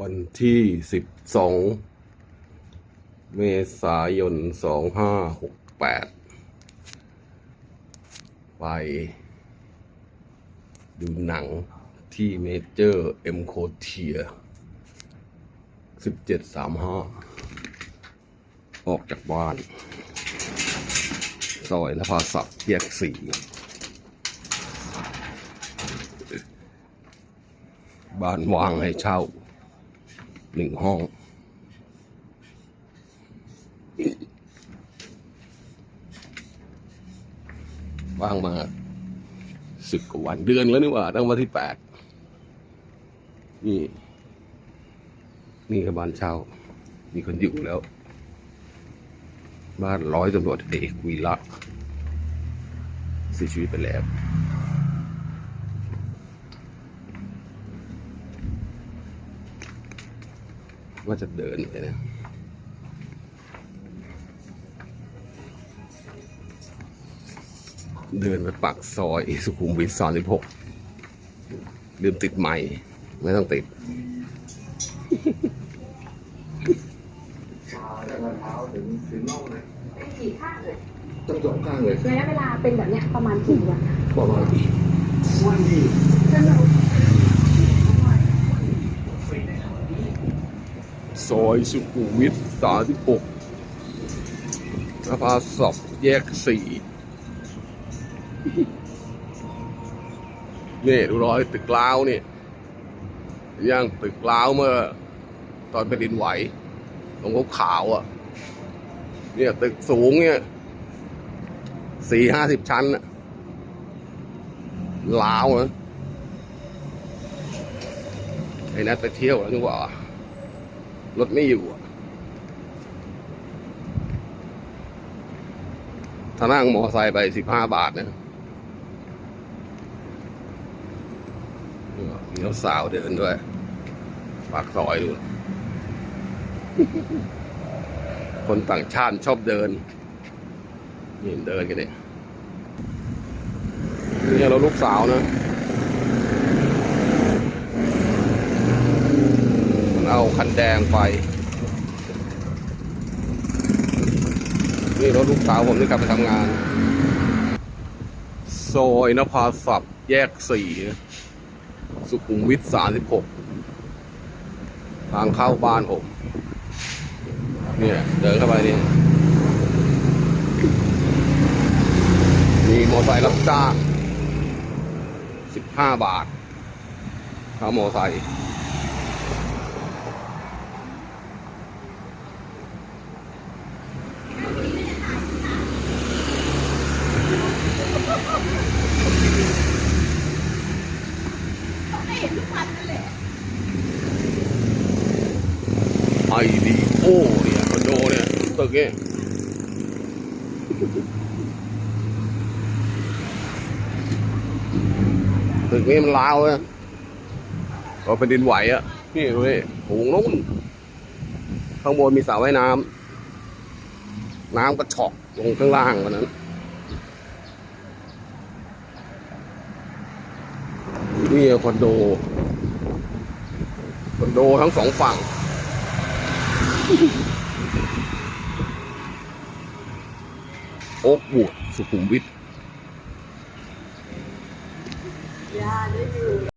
วันที่สิบสองเมษายนสองห้าหกแปดไปดูหนังที่เมเจอร์เอ็มโคเทียสิบเจ็ดสามห้าออกจากบ้าน ซอยนภาศักแยกสี่บ้านวางให้เช่า หนึ่งห้อง ว่างมาสิบกว่าวันเดือนแล้วนี่ว่า ตั้งวันที่แปดนี่ นี่คือบ้านเช่า มีคนอยู่แล้ว บ้านร้อยตำรวจเอกวีระเสียชีวิตไปแล้ว ว่าจะเดินไปนะเดินไปปักซอยสุขุมวิทสามสิบหกลืมติดใหม่ ไม่ต้องติดกี่ข้างเลยต้องสองข้างเลยระยะเวลาเป็นแบบเนี้ยประมาณกี่วันประมาณวันดี สนุก ซอยสุขุมวิทสามสิบหกนภาศอบแยกสี่นี่ดูรอยตึกล้าวนี่ยังตึกล้าวเมื่อ ตอนแผ่นดินไหวตรงขาวอะ เนี่ยตึกสูงเนี่ยสี่ห้าสิบชั้นอะล้าวนะไอ้นัดไปเที่ยวแล้วนึกว่า รถไม่อยู่อะถ้านั่งมอไซค์ไปสิบห้าบาทนะมีสาวเดินด้วย ปากซอยดู คนต่างชาติชอบเดิน นี่เดินกันเนี่ยนี่เราลูกสาวนะมันเอา คันแดงไป นี่รถลูกสาวผมที่กลับไปทำงานซอยนภาศัพท์แยกสี่สุขุมวิทสามสิบหกทางเข้าบ้านผม เนี่ย เดินเข้าไปนี่มีมอเตอร์ไซค์รับจ้างสิบห้าบาทค่ามอเตอร์ไซค์ ไม่เห็นนั่นแหละไอดีโอเนี่ยคอนโดเนี่ยตึกเนี่ยตึกนี้มันลาวอะก็เป็นดินไหวอะนี่ดูดิหูงนู้นข้างบนมีสระว่ายน้ำน้ำก็เฉอกลงข้างล่างวันนั้นนี่คอนโด คนโดทั้งสองฝั่ง โอ๊กบวดสุขุมวิท